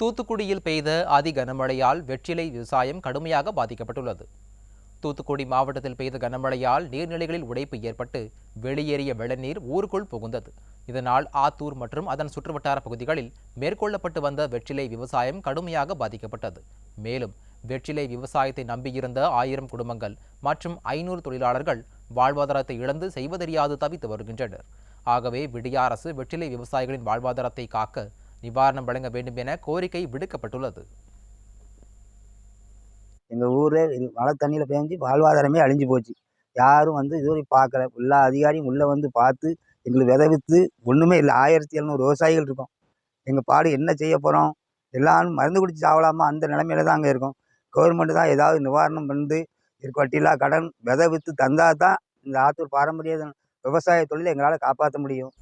தூத்துக்குடியில் பெய்த அதி கனமழையால் வெற்றிலை விவசாயம் கடுமையாக பாதிக்கப்பட்டுள்ளது. தூத்துக்குடி மாவட்டத்தில் பெய்த கனமழையால் நீர்நிலைகளில் உடைப்பு ஏற்பட்டு வெளியேறிய வெள்ளநீர் ஊருக்குள் புகுந்தது. இதனால் ஆத்தூர் மற்றும் அதன் சுற்றுவட்டார பகுதிகளில் மேற்கொள்ளப்பட்டு வந்த வெற்றிலை விவசாயம் கடுமையாக பாதிக்கப்பட்டது. மேலும் வெற்றிலை விவசாயத்தை நம்பியிருந்த ஆயிரம் குடும்பங்கள் மற்றும் ஐநூறு தொழிலாளர்கள் வாழ்வாதாரத்தை இழந்து செய்வதறியாது தவித்து வருகின்றனர். ஆகவே விடிய அரசு வெற்றிலை விவசாயிகளின் வாழ்வாதாரத்தை காக்க நிவாரணம் வழங்க வேண்டும் என கோரிக்கை விடுக்கப்பட்டுள்ளது. எங்கள் ஊரில் மழை தண்ணியில் பேஞ்சு வாழ்வாதாரமே அழிஞ்சு போச்சு. யாரும் வந்து இதுவரை பார்க்கல. எல்லா அதிகாரியும் உள்ளே வந்து பார்த்து எங்களுக்கு விதை விற்று ஒன்றுமே இல்லை. ஆயிரத்தி எழுநூறு விவசாயிகள் இருக்கோம். எங்கள் பாடு என்ன செய்ய போகிறோம் எல்லாரும் மருந்து குடிச்சு சாவலாமா? அந்த நிலமையில தான் அங்கே இருக்கோம். கவர்மெண்ட் தான் ஏதாவது நிவாரணம் பண்ணி இதுக்கு வட்டியில்லா கடன் விதை விற்று தந்தால் தான் இந்த ஆத்தூர் பாரம்பரிய விவசாய தொழிலை எங்களால் காப்பாற்ற முடியும்.